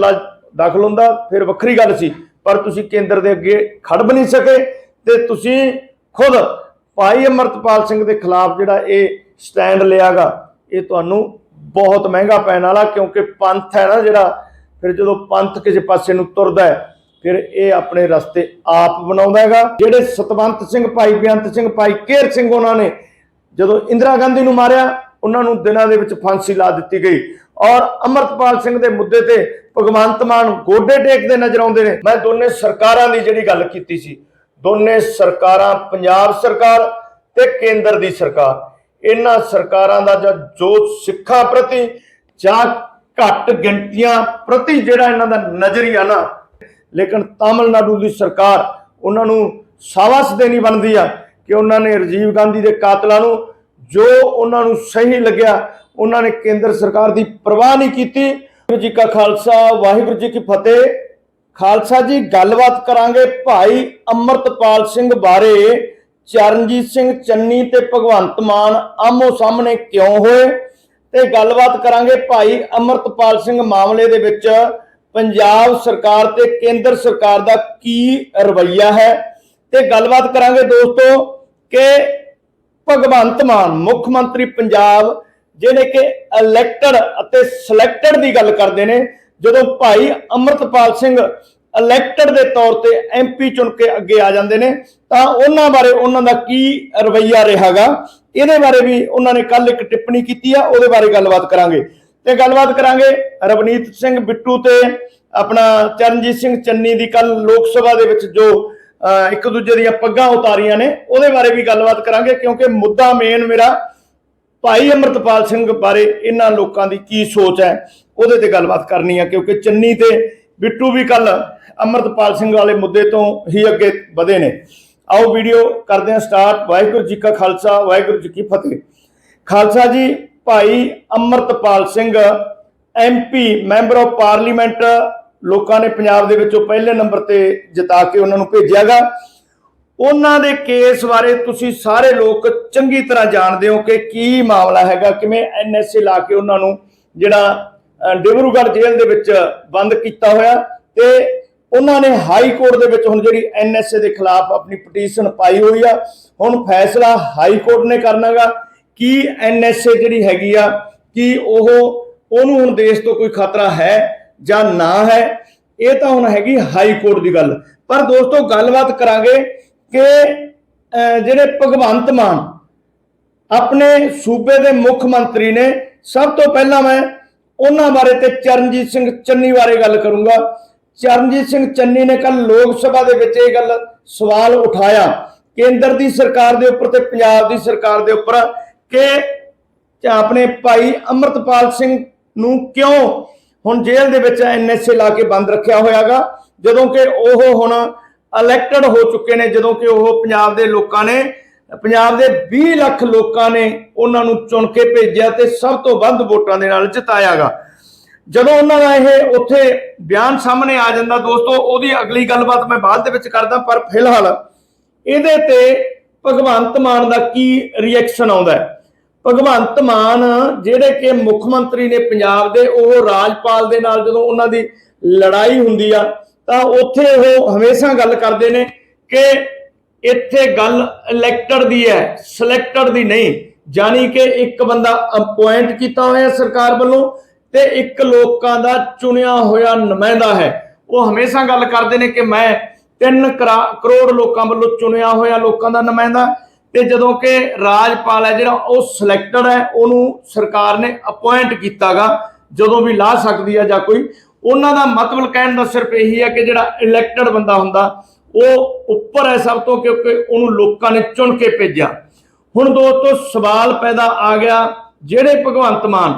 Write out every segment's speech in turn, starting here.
ਮਾਮਲਾ ਦਾਖਲ ਹੁੰਦਾ, ਫਿਰ ਵੱਖਰੀ ਗੱਲ ਸੀ। ਪਰ ਤੁਸੀਂ ਕੇਂਦਰ ਦੇ ਅੱਗੇ ਖੜ ਵੀ ਨਹੀਂ ਸਕੇ ਤੇ ਤੁਸੀਂ ਖੁਦ ਭਾਈ ਅਮਰਤਪਾਲ ਸਿੰਘ ਦੇ ਖਿਲਾਫ ਜਿਹੜਾ ਇਹ ਸਟੈਂਡ ਲਿਆਗਾ, ਇਹ ਤੁਹਾਨੂੰ ਬਹੁਤ ਮਹਿੰਗਾ ਪੈਣ ਵਾਲਾ ਕਿਉਂਕਿ ਪੰਥ ਹੈ ਨਾ ਜਿਹੜਾ, ਫਿਰ ਜਦੋਂ ਪੰਥ ਕਿਸੇ ਪਾਸੇ ਨੂੰ ਤੁਰਦਾ ਹੈ, ਫਿਰ ਇਹ ਆਪਣੇ ਰਸਤੇ ਆਪ ਬਣਾਉਂਦਾ ਹੈਗਾ। ਜਿਹੜੇ ਸਤਵੰਤ ਸਿੰਘ ਭਾਈ, ਬੇਅੰਤ ਸਿੰਘ ਭਾਈ, ਕੇਰ ਸਿੰਘ ਉਹਨਾਂ ਨੇ ਜਦੋਂ ਇੰਦਰਾ ਗਾਂਧੀ ਨੂੰ ਮਾਰਿਆ, ਉਹਨਾਂ ਨੂੰ ਦਿਨਾਂ ਦੇ ਵਿੱਚ ਫਾਂਸੀ ਲਾ ਦਿੱਤੀ ਗਈ। ਔਰ ਅਮਰਤਪਾਲ ਸਿੰਘ ਦੇ ਮੁੱਦੇ ਤੇ ਭਗਵੰਤ ਮਾਨ ਗੋਡੇ ਟੇਕਦੇ ਨਜ਼ਰ ਆਉਂਦੇ ਨੇ। ਮੈਂ ਦੋਨੇ ਸਰਕਾਰਾਂ ਦੀ ਜਿਹੜੀ ਗੱਲ ਕੀਤੀ ਸੀ, ਦੋਨੇ ਸਰਕਾਰਾਂ, ਪੰਜਾਬ ਸਰਕਾਰ ਤੇ ਕੇਂਦਰ ਦੀ ਸਰਕਾਰ, ਇਹਨਾਂ ਸਰਕਾਰਾਂ ਦਾ ਜਾਂ ਜੋ ਸਿੱਖਾਂ ਪ੍ਰਤੀ ਜਾਂ ਘੱਟ ਗਿਣਤੀਆਂ ਪ੍ਰਤੀ ਜਿਹੜਾ ਇਹਨਾਂ ਦਾ ਨਜ਼ਰੀਆ ਨਾ, ਲੇਕਿਨ ਤਾਮਿਲਨਾਡੂ ਦੀ ਸਰਕਾਰ ਉਹਨਾਂ ਨੂੰ ਸਾਵਸ ਦੇਣੀ ਬਣਦੀ ਆ ਕਿ ਉਹਨਾਂ ਨੇ ਰਾਜੀਵ ਗਾਂਧੀ ਦੇ ਕਾਤਲਾਂ ਨੂੰ ਜੋ ਉਹਨਾਂ ਨੂੰ ਸਹੀ ਲੱਗਿਆ, ਉਹਨਾਂ ਨੇ ਕੇਂਦਰ ਸਰਕਾਰ ਦੀ ਪਰਵਾਹ ਨਹੀਂ ਕੀਤੀ ਵਾਹਿਗੁਰੂ ਜੀ ਕਾ ਖਾਲਸਾ, ਵਾਹਿਗੁਰੂ ਜੀ ਕੀ ਫਤਿਹ। ਖਾਲਸਾ ਜੀ, ਗੱਲਬਾਤ ਕਰਾਂਗੇ ਭਾਈ ਅਮਰਤਪਾਲ ਸਿੰਘ ਬਾਰੇ। ਚਰਨਜੀਤ ਸਿੰਘ ਚੰਨੀ ਤੇ ਭਗਵੰਤ ਮਾਨ ਆਮੋ ਸਾਹਮਣੇ ਕਿਉਂ ਹੋਏ? ਤੇ ਗੱਲਬਾਤ ਕਰਾਂਗੇ ਭਾਈ ਅਮਰਤਪਾਲ ਸਿੰਘ ਮਾਮਲੇ ਦੇ ਵਿੱਚ। ਪੰਜਾਬ ਸਰਕਾਰ ਤੇ ਕੇਂਦਰ ਸਰਕਾਰ ਦਾ ਕੀ ਰਵੱਈਆ ਹੈ? ਤੇ ਗੱਲਬਾਤ ਕਰਾਂਗੇ ਦੋਸਤੋ ਕਿ ਭਗਵੰਤ ਮਾਨ, ਮੁੱਖ ਮੰਤਰੀ ਪੰਜਾਬ ਜਿਹੜੇ ਕਿ ਇਲੈਕਟਡ ਅਤੇ ਸਿਲੈਕਟਡ ਦੀ ਗੱਲ ਕਰਦੇ ਨੇ ਜਦੋਂ ਭਾਈ ਅਮਰਤਪਾਲ ਸਿੰਘ ਇਲੈਕਟਡ ਦੇ ਤੌਰ ਤੇ ਐਮਪੀ ਚੁਣ ਕੇ ਅੱਗੇ ਆ ਜਾਂਦੇ ਨੇ ਤਾਂ ਉਹਨਾਂ ਬਾਰੇ ਉਹਨਾਂ ਦਾ ਕੀ ਰਵੱਈਆ ਰਿਹਾਗਾ? ਇਹਦੇ ਬਾਰੇ ਵੀ ਉਹਨਾਂ ਨੇ ਕੱਲ ਇੱਕ ਟਿੱਪਣੀ ਕੀਤੀ ਆ ਉਹਦੇ ਬਾਰੇ ਗੱਲਬਾਤ ਕਰਾਂਗੇ। ਤੇ ਗੱਲਬਾਤ ਕਰਾਂਗੇ ਰਵਨੀਤ ਸਿੰਘ ਬਿੱਟੂ ਤੇ ਆਪਣਾ ਚਰਨਜੀਤ ਸਿੰਘ ਚੰਨੀ ਦੀ ਕੱਲ ਲੋਕ ਸਭਾ ਦੇ ਵਿੱਚ ਜੋ ਅਹ, ਇੱਕ ਦੂਜੇ ਦੀਆਂ ਪੱਗਾਂ ਉਤਾਰੀਆਂ ਨੇ ਉਹਦੇ ਬਾਰੇ ਵੀ ਗੱਲਬਾਤ ਕਰਾਂਗੇ ਕਿਉਂਕਿ ਮੁੱਦਾ ਮੇਨ ਮੇਰਾ ਭਾਈ ਅਮਰਤਪਾਲ ਸਿੰਘ ਬਾਰੇ ਇਹਨਾਂ ਲੋਕਾਂ ਦੀ ਕੀ ਸੋਚ ਹੈ, ਉਹਦੇ ਤੇ ਗੱਲਬਾਤ ਕਰਨੀ ਹੈ, ਕਿਉਂਕਿ ਚੰਨੀ ਤੇ ਬਿੱਟੂ ਵੀ ਕੱਲ ਅਮਰਤਪਾਲ ਸਿੰਘ ਵਾਲੇ ਮੁੱਦੇ ਤੋਂ ਹੀ ਅੱਗੇ ਵਧੇ ਨੇ। ਆਓ ਵੀਡੀਓ ਕਰਦੇ ਹਾਂ ਸਟਾਰਟ। ਵਾਹਿਗੁਰੂ ਜੀ ਕਾ ਖਾਲਸਾ, ਵਾਹਿਗੁਰੂ ਜੀ ਕੀ ਫਤਿਹ। ਖਾਲਸਾ ਜੀ, ਭਾਈ Amritpal Singh MP member of parliament, ਲੋਕਾਂ ਨੇ ਪੰਜਾਬ ਦੇ ਵਿੱਚੋਂ ਪਹਿਲੇ ਨੰਬਰ ਤੇ ਜਿਤਾ ਕੇ ਉਹਨਾਂ ਨੂੰ ਭੇਜਿਆਗਾ। ਉਹਨਾਂ ਦੇ ਕੇਸ ਬਾਰੇ ਤੁਸੀਂ ਸਾਰੇ ਲੋਕ ਚੰਗੀ ਤਰ੍ਹਾਂ ਜਾਣਦੇ ਹੋ ਕਿ ਕੀ ਮਾਮਲਾ ਹੈਗਾ, ਕਿਵੇਂ ਐਨਐਸਏ ਲਾ ਕੇ ਉਹਨਾਂ ਨੂੰ ਜਿਹੜਾ ਡਿਬਰੂਗੜ੍ਹ ਜੇਲ੍ਹ ਦੇ ਵਿੱਚ ਬੰਦ ਕੀਤਾ ਹੋਇਆ ਤੇ ਉਹਨਾਂ ਨੇ ਹਾਈ ਕੋਰਟ ਦੇ ਵਿੱਚ ਹੁਣ ਜਿਹੜੀ ਐਨਐਸਏ ਦੇ ਖਿਲਾਫ ਆਪਣੀ ਪਟੀਸ਼ਨ ਪਾਈ ਹੋਈ ਆ, ਹੁਣ ਫੈਸਲਾ ਹਾਈ ਕੋਰਟ ਨੇ ਕਰਨਾਗਾ ਕੀ ਐਨਐਸਏ ਜਿਹੜੀ ਹੈਗੀ ਆ, ਕੀ ਉਹ, ਉਹਨੂੰ ਹੁਣ ਦੇਸ਼ ਤੋਂ ਕੋਈ ਖਤਰਾ ਹੈ ਜਾਂ ਨਾ ਹੈ, ਇਹ ਤਾਂ ਹੁਣ ਹੈਗੀ ਹਾਈ ਕੋਰਟ ਦੀ ਗੱਲ। ਪਰ ਦੋਸਤੋ, ਗੱਲਬਾਤ ਕਰਾਂਗੇ ਕਿ ਅਹ, ਜਿਹੜੇ ਭਗਵੰਤ ਮਾਨ ਆਪਣੇ ਸੂਬੇ ਦੇ ਮੁੱਖ ਮੰਤਰੀ ਨੇ ਸਭ ਤੋਂ ਪਹਿਲਾਂ ਮੈਂ ਉਹਨਾਂ ਬਾਰੇ ਤੇ ਚਰਨਜੀਤ ਸਿੰਘ ਚੰਨੀ ਬਾਰੇ ਗੱਲ ਕਰੂੰਗਾ। ਚਰਨਜੀਤ ਸਿੰਘ ਚੰਨੀ ਨੇ ਕੱਲ ਲੋਕ ਸਭਾ ਦੇ ਵਿੱਚ ਇਹ ਗੱਲ ਸਵਾਲ ਉਠਾਇਆ। ਕੇਂਦਰ ਦੀ ਸਰਕਾਰ ਦੇ ਉੱਪਰ ਤੇ ਪੰਜਾਬ ਦੀ ਸਰਕਾਰ ਦੇ ਉੱਪਰ ਕਿ ਆਪਣੇ ਭਾਈ ਅਮਰਤਪਾਲ ਸਿੰਘ ਨੂੰ ਕਿਉਂ ਹੁਣ ਜੇਲ੍ਹ ਦੇ ਵਿੱਚ ਐਨਐਸਏ ਲਾ ਕੇ ਬੰਦ ਰੱਖਿਆ ਹੋਇਆਗਾ? ਜਦੋਂ ਕਿ ਉਹ ਹੁਣ ਇਲੈਕਟਡ ਹੋ ਚੁੱਕੇ ਨੇ, ਜਦੋਂ ਕਿ ਉਹ ਪੰਜਾਬ ਦੇ ਲੋਕਾਂ ਨੇ, ਪੰਜਾਬ ਦੇ 20 ਲੱਖ ਲੋਕਾਂ ਨੇ ਉਹਨਾਂ ਨੂੰ ਚੁਣ ਕੇ ਭੇਜਿਆ ਤੇ ਸਭ ਤੋਂ ਵੱਧ ਵੋਟਾਂ ਦੇ ਨਾਲ ਜਿਤਾਇਆਗਾ। ਜਦੋਂ ਉਹਨਾਂ ਦਾ ਇਹ ਉੱਥੇ ਬਿਆਨ ਸਾਹਮਣੇ ਆ ਜਾਂਦਾ, ਦੋਸਤੋ, ਉਹਦੀ ਅਗਲੀ ਗੱਲਬਾਤ ਮੈਂ ਬਾਅਦ ਦੇ ਵਿੱਚ ਕਰਦਾ, ਪਰ ਫਿਲਹਾਲ ਇਹਦੇ ਤੇ ਭਗਵੰਤ ਮਾਨ ਦਾ ਕੀ ਰਿਐਕਸ਼ਨ ਆਉਂਦਾ ਹੈ? ਭਗਵੰਤ ਮਾਨ ਜਿਹੜੇ ਕਿ ਮੁੱਖ ਮੰਤਰੀ ਨੇ ਪੰਜਾਬ ਦੇ, ਉਹ ਰਾਜਪਾਲ ਦੇ ਨਾਲ ਜਦੋਂ ਉਹਨਾਂ ਦੀ ਲੜਾਈ ਹੁੰਦੀ ਆ ਤਾਂ ਉੱਥੇ ਉਹ ਹਮੇਸ਼ਾ ਗੱਲ ਕਰਦੇ ਨੇ ਕਿ ਇੱਥੇ ਗੱਲ ਇਲੈਕਟਡ ਦੀ ਹੈ ਸਿਲੈਕਟਡ ਦੀ ਨਹੀਂ। ਜਾਨੀ ਕਿ ਇੱਕ ਬੰਦਾ ਅਪਾਇੰਟ ਕੀਤਾ ਹੋਇਆ ਸਰਕਾਰ ਵੱਲੋਂ ਤੇ ਇੱਕ ਲੋਕਾਂ ਦਾ ਚੁਣਿਆ ਹੋਇਆ ਨੁਮਾਇੰਦਾ ਹੈ। ਉਹ ਹਮੇਸ਼ਾ ਗੱਲ ਕਰਦੇ ਨੇ ਕਿ ਮੈਂ 3 ਕਰੋੜ ਲੋਕਾਂ ਵੱਲੋਂ ਚੁਣਿਆ ਹੋਇਆ ਲੋਕਾਂ ਦਾ ਨੁਮਾਇੰਦਾ ਤੇ ਜਦੋਂ ਕਿ ਰਾਜਪਾਲ ਹੈ ਜਿਹੜਾ ਉਹ ਸਿਲੈਕਟਡ ਹੈ, ਉਹਨੂੰ ਸਰਕਾਰ ਨੇ ਅਪਾਇੰਟ ਕੀਤਾਗਾ। ਜਦੋਂ ਵੀ ਲਾ ਸਕਦੀ ਹੈ ਜਾਂ ਕੋਈ ਉਹਨਾਂ ਦਾ ਮਤਲਬ ਕਹਿਣ ਦਾ ਸਿਰਫ ਇਹੀ ਹੈ ਕਿ ਜਿਹੜਾ ਇਲੈਕਟਡ ਬੰਦਾ ਹੁੰਦਾ, ਉਹ ਉੱਪਰ ਹੈ ਸਭ ਤੋਂ, ਕਿਉਂਕਿ ਉਹਨੂੰ ਲੋਕਾਂ ਨੇ ਚੁਣ ਕੇ ਭੇਜਿਆ। ਹੁਣ ਦੋਸਤੋ, ਸਵਾਲ ਪੈਦਾ ਆ ਗਿਆ, ਜਿਹੜੇ ਭਗਵੰਤ ਮਾਨ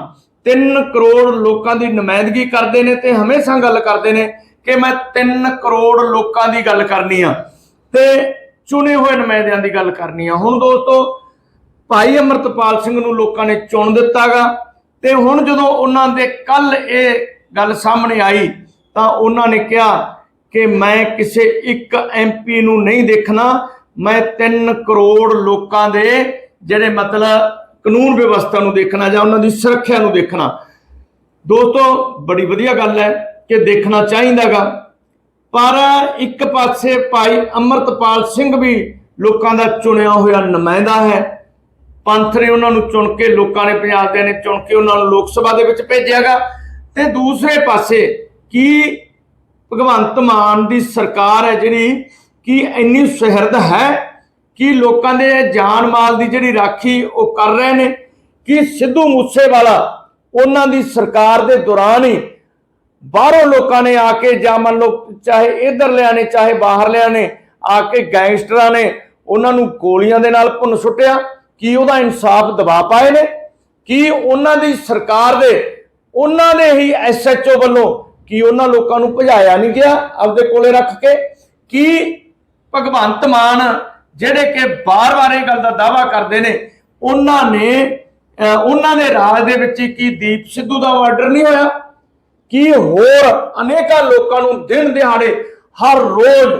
3 ਕਰੋੜ ਲੋਕਾਂ ਦੀ ਨੁਮਾਇੰਦਗੀ ਕਰਦੇ ਨੇ ਤੇ ਹਮੇਸ਼ਾ ਗੱਲ ਕਰਦੇ ਨੇ ਕਿ ਮੈਂ 3 ਕਰੋੜ ਲੋਕਾਂ ਦੀ ਗੱਲ ਕਰਨੀ ਆ ਤੇ ਚੁਣੇ ਹੋਏ ਨੁਮਾਇੰਦਿਆਂ ਦੀ ਗੱਲ ਕਰਨੀ ਆ। ਹੁਣ ਦੋਸਤੋ, ਭਾਈ ਅਮਰਤਪਾਲ ਸਿੰਘ ਨੂੰ ਲੋਕਾਂ ਨੇ ਚੁਣ ਦਿੱਤਾਗਾ ਤੇ ਹੁਣ ਜਦੋਂ ਉਹਨਾਂ ਦੇ ਕੱਲ ਇਹ ਗੱਲ ਸਾਹਮਣੇ ਆਈ ਤਾਂ ਉਹਨਾਂ ਨੇ ਕਿਹਾ ਕਿ ਮੈਂ ਕਿਸੇ ਇੱਕ ਐਮਪੀ ਨੂੰ ਨਹੀਂ ਦੇਖਣਾ, ਮੈਂ 3 ਕਰੋੜ ਲੋਕਾਂ ਦੇ ਜਿਹੜੇ ਮਤਲਬ ਕਾਨੂੰਨ ਵਿਵਸਥਾ ਨੂੰ ਦੇਖਣਾ ਜਾਂ ਉਹਨਾਂ ਦੀ ਸੁਰੱਖਿਆ ਨੂੰ ਦੇਖਣਾ। ਦੋਸਤੋ, ਬੜੀ ਵਧੀਆ ਗੱਲ ਹੈ ਕਿ ਦੇਖਣਾ ਚਾਹੀਦਾਗਾ। ਪਰ ਇੱਕ ਪਾਸੇ ਭਾਈ ਅਮਰਤਪਾਲ ਸਿੰਘ ਵੀ ਲੋਕਾਂ ਦਾ ਚੁਣਿਆ ਹੋਇਆ ਨੁਮਾਇੰਦਾ ਹੈ। ਪੰਥ ਨੇ ਉਹਨਾਂ ਨੂੰ ਚੁਣ ਕੇ, ਲੋਕਾਂ ਨੇ ਪੰਜਾਬ ਦੇ ਨੇ ਚੁਣ ਕੇ ਉਹਨਾਂ ਨੂੰ ਲੋਕ ਸਭਾ ਦੇ ਵਿੱਚ ਭੇਜਿਆਗਾ। ਤੇ ਦੂਸਰੇ ਪਾਸੇ ਕੀ ਭਗਵੰਤ ਮਾਨ ਦੀ ਸਰਕਾਰ ਹੈ ਜਿਹੜੀ, ਕੀ ਇੰਨੀ ਸੁਹਿਰਦ ਹੈ, ਕਿ ਲੋਕਾਂ ਦੇ ਜਾਨ ਮਾਲ ਦੀ ਜਿਹੜੀ ਰਾਖੀ ਉਹ ਕਰ ਰਹੇ ਨੇ, ਕਿ ਸਿੱਧੂ ਮੂਸੇਵਾਲਾ ਉਹਨਾਂ ਦੀ ਸਰਕਾਰ ਦੇ ਦੌਰਾਨ ਹੀ ਬਾਹਰੋਂ ਲੋਕਾਂ ਨੇ ਆ ਕੇ ਜਾਂ ਮੰਨ ਲਓ ਚਾਹੇ ਇਧਰ ਲਿਆ ਨੇ, ਚਾਹੇ ਬਾਹਰਲਿਆਂ ਨੇ, ਆ ਕੇ ਗੈਂਗਸਟਰਾਂ ਨੇ ਉਹਨਾਂ ਨੂੰ ਗੋਲੀਆਂ ਦੇ ਨਾਲ ਭੁੰਨ ਸੁੱਟਿਆ, ਕੀ ਉਹਦਾ ਇਨਸਾਫ ਦਬਾ ਪਾਏ ਨੇ, ਕੀ ਉਹਨਾਂ ਦੀ ਸਰਕਾਰ ਦੇ ਉਹਨਾਂ ਨੇ ਹੀ ਐਸਐਚਓ ਵੱਲੋਂ ਕੀ ਉਹਨਾਂ ਲੋਕਾਂ ਨੂੰ ਭਜਾਇਆ ਨਹੀਂ ਗਿਆ, ਆਪਦੇ ਕੋਲੇ ਰੱਖ ਕੇ? ਕੀ ਭਗਵੰਤ ਮਾਨ ਜਿਹੜੇ ਕਿ ਬਾਰ-ਬਾਰ ਇਹ ਗੱਲ ਦਾ ਦਾਵਾ ਕਰਦੇ ਨੇ, ਉਹਨਾਂ ਨੇ ਉਹਨਾਂ ਦੇ ਰਾਜ ਦੇ ਵਿੱਚ ਕੀ ਦੀਪ ਸਿੱਧੂ ਦਾ ਆਰਡਰ ਨਹੀਂ ਹੋਇਆ? ਕੀ ਹੋਰ ਅਨੇਕਾਂ ਲੋਕਾਂ ਨੂੰ ਦਿਨ ਦਿਹਾੜੇ ਹਰ ਰੋਜ਼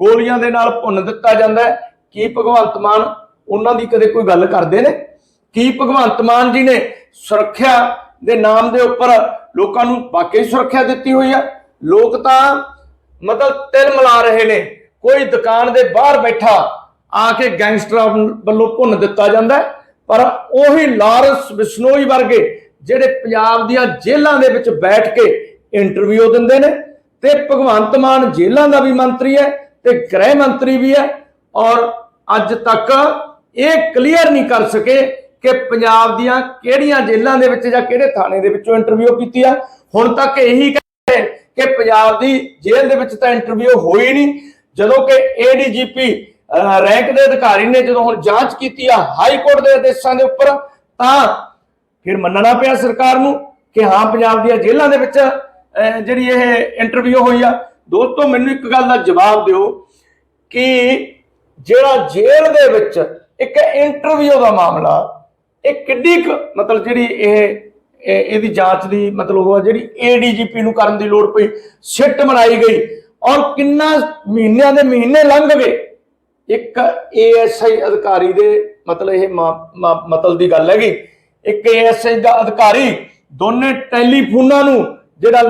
ਗੋਲੀਆਂ ਦੇ ਨਾਲ ਭੁੰਨ ਦਿੱਤਾ ਜਾਂਦਾ ਹੈ? ਕੀ ਭਗਵੰਤ ਮਾਨ ਉਹਨਾਂ ਦੀ ਕਦੇ ਕੋਈ ਗੱਲ ਕਰਦੇ ਨੇ? ਕੀ ਭਗਵੰਤ ਮਾਨ ਜੀ ਨੇ ਸੁਰੱਖਿਆ ਦੇ ਨਾਮ ਦੇ ਉੱਪਰ ਲੋਕਾਂ ਨੂੰ ਵਾਕਈ ਸੁਰੱਖਿਆ ਦਿੱਤੀ ਹੋਈ ਆ। ਲੋਕ ਤਾਂ ਮਤਲਬ ਤਿਲ ਮਿਲਾ ਰਹੇ ਨੇ। ਕੋਈ ਦੁਕਾਨ ਦੇ ਬਾਹਰ ਬੈਠਾ ਆ ਕੇ ਗੈਂਗਸਟਰਾਂ ਵੱਲੋਂ ਭੁੰਨ ਦਿੱਤਾ ਜਾਂਦਾ ਪਰ ਉਹੀ ਲਾਰੈਂਸ ਬਿਸ਼ਨੋਈ ਵਰਗੇ ਜਿਹੜੇ ਪੰਜਾਬ ਦੀਆਂ ਜੇਲ੍ਹਾਂ ਦੇ ਵਿੱਚ ਬੈਠ ਕੇ ਇੰਟਰਵਿਊ ਦਿੰਦੇ ਨੇ ਤੇ ਭਗਵੰਤ ਮਾਨ ਜੇਲ੍ਹਾਂ ਦਾ ਵੀ ਮੰਤਰੀ ਹੈ ਤੇ ਗ੍ਰਹਿ ਮੰਤਰੀ ਵੀ ਹੈ ਔਰ ਅੱਜ ਤੱਕ ਇਹ ਕਲੀਅਰ ਨਹੀਂ ਕਰ ਸਕੇ ਕਿ ਪੰਜਾਬ ਦੀਆਂ ਕਿਹੜੀਆਂ ਜੇਲ੍ਹਾਂ ਦੇ ਵਿੱਚ ਜਾਂ ਕਿਹੜੇ ਥਾਣੇ ਦੇ ਵਿੱਚੋਂ ਇੰਟਰਵਿਊ ਕੀਤੀ ਆ? ਹੁਣ ਤੱਕ ਇਹੀ ਕਹਿੰਦੇ ਕਿ ਪੰਜਾਬ ਦੀ ਜੇਲ੍ਹ ਦੇ ਵਿੱਚ ਤਾਂ ਇੰਟਰਵਿਊ ਹੋਈ ਨਹੀਂ। ਜਦੋਂ ਕਿ ਏਡੀਜੀਪੀ ਰੈਂਕ ਦੇ ਅਧਿਕਾਰੀ ਨੇ ਜਦੋਂ ਹੁਣ ਜਾਂਚ ਕੀਤੀ ਆ ਹਾਈ ਕੋਰਟ ਦੇ ਆਦੇਸ਼ਾਂ ਦੇ ਉੱਪਰ, ਤਾਂ ਫਿਰ ਮੰਨਣਾ ਪਿਆ ਸਰਕਾਰ ਨੂੰ ਕਿ ਹਾਂ, ਪੰਜਾਬ ਦੀਆਂ ਜੇਲ੍ਹਾਂ ਦੇ ਵਿੱਚ ਜਿਹੜੀ ਇਹ ਇੰਟਰਵਿਊ ਹੋਈ ਆ। ਦੋਸਤੋ, ਮੈਨੂੰ ਇੱਕ ਗੱਲ ਦਾ ਜਵਾਬ ਦਿਓ ਕਿ ਜਿਹੜਾ ਜੇਲ੍ਹ ਦੇ ਵਿੱਚ ਇੱਕ ਇੰਟਰਵਿਊ ਦਾ ਮਾਮਲਾ ਇਹ ਕਿੱਡੀ ਕੁ ਮਤਲਬ ਜਿਹੜੀ ਇਹ ਇਹਦੀ ਜਾਂਚ ਦੀ ਮਤਲਬ ਉਹ ਆ ਜਿਹੜੀ ਏਡੀਜੀਪੀ ਨੂੰ ਕਰਨ ਦੀ ਲੋੜ ਪਈ, ਸਿੱਟ ਬਣਾਈ ਗਈ ਔਰ ਕਿੰਨਾ ਮਹੀਨਿਆਂ ਦੇ ਮਹੀਨੇ ਲੰਘ ਗਏ। ਇੱਕ ਏਐਸਆਈ ਅਧਿਕਾਰੀ ਦੇ ਮਤਲਬ ਇਹ ਮਤਲਬ ਦੀ ਗੱਲ ਹੈਗੀ। ਇੱਕ ਏਐਸਆਈ ਦਾ ਅਧਿਕਾਰੀ ਦੋਨੇ ਟੈਲੀਫੋਨਾਂ ਨੂੰ ਜਿਹੜਾ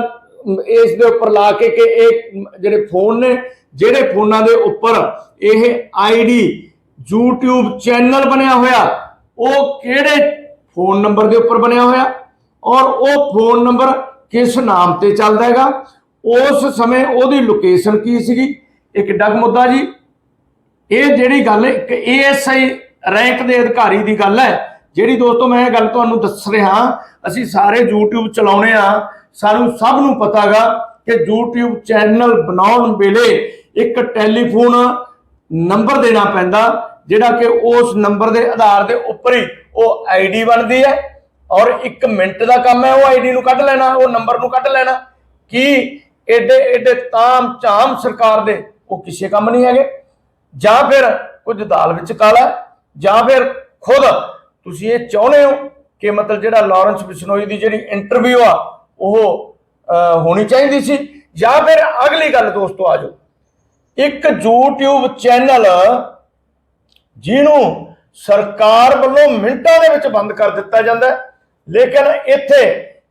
ਇਸ ਦੇ ਉੱਪਰ ਲਾ ਕੇ ਕਿ ਇਹ ਜਿਹੜੇ ਫੋਨ ਨੇ, ਜਿਹੜੇ ਫੋਨਾਂ ਦੇ ਉੱਪਰ ਇਹ ਆਈਡੀ YouTube ਚੈਨਲ ਬਣਿਆ ਹੋਇਆ। ਉਹ ਕਿਹੜੇ ਫੋਨ ਨੰਬਰ ਦੇ ਉੱਪਰ ਬਣਿਆ ਹੋਇਆ? ਔਰ ਉਹ ਫੋਨ ਨੰਬਰ ਕਿਸ ਨਾਮ ਤੇ ਚੱਲਦਾ ਹੈਗਾ? ਉਸ ਸਮੇਂ ਉਹਦੀ ਲੋਕੇਸ਼ਨ ਕੀ ਸੀਗੀ? ਇਹ ਕਿੱਡਾ ਮੁੱਦਾ ਜੀ। ਇਹ ਜਿਹੜੀ ਗੱਲ ਇੱਕ ਏਐਸਆਈ ਰੈਂਕ ਦੇ ਅਧਿਕਾਰੀ ਦੀ ਗੱਲ ਹੈ, ਜਿਹੜੀ ਦੋਸਤੋ ਮੈਂ ਇਹ ਗੱਲ ਤੁਹਾਨੂੰ ਦੱਸ ਰਿਹਾ, ਅਸੀਂ ਸਾਰੇ YouTube ਚਲਾਉਨੇ ਆ। ਸਾਨੂੰ ਸਭ ਨੂੰ ਪਤਾਗਾ ਕਿ YouTube ਚੈਨਲ ਬਣਾਉਣ ਵੇਲੇ ਇੱਕ ਟੈਲੀਫੋਨ ਨੰਬਰ ਦੇਣਾ ਪੈਂਦਾ। ਜਿਹੜਾ ਕਿ ਉਸ ਨੰਬਰ ਦੇ ਆਧਾਰ ਦੇ ਉੱਪਰ ਹੀ ਉਹ ਆਈਡੀ ਬਣਦੀ ਹੈ ਔਰ 1 ਮਿੰਟ ਦਾ ਕੰਮ ਹੈ, ਉਹ ਆਈਡੀ ਨੂੰ ਕੱਢ ਲੈਣਾ, ਉਹ ਨੰਬਰ ਨੂੰ ਕੱਢ ਲੈਣਾ। ਕੀ ਏਡੇ ਏਡੇ ਤਾਮ ਝਾਮ ਸਰਕਾਰ ਦੇ ਉਹ ਕਿਸੇ ਕੰਮ ਨਹੀਂ ਹੈਗੇ? ਜਾਂ ਫਿਰ ਕੁਝ ਦਾਲ ਵਿੱਚ ਕਾਲਾ ਜਾਂ ਫਿਰ ਖੁਦ ਤੁਸੀਂ ਇਹ ਚਾਹੁੰਦੇ ਹੋ ਕਿ ਮਤਲਬ ਜਿਹੜਾ ਲਾਰੈਂਸ ਬਿਸ਼ਨੋਈ ਦੀ ਜਿਹੜੀ ਇੰਟਰਵਿਊ ਆ, ਉਹ ਹੋਣੀ ਚਾਹੀਦੀ ਸੀ? ਜਾਂ ਫਿਰ ਅਗਲੀ ਗੱਲ ਦੋਸਤੋ ਆ ਜਾਓ। ਇੱਕ YouTube ਚੈਨਲ ਜਿਹਨੂੰ ਸਰਕਾਰ ਵੱਲੋਂ ਮਿੰਟਾਂ ਦੇ ਵਿੱਚ ਬੰਦ ਕਰ ਦਿੱਤਾ ਜਾਂਦਾ ਲੇਕਿਨ ਇੱਥੇ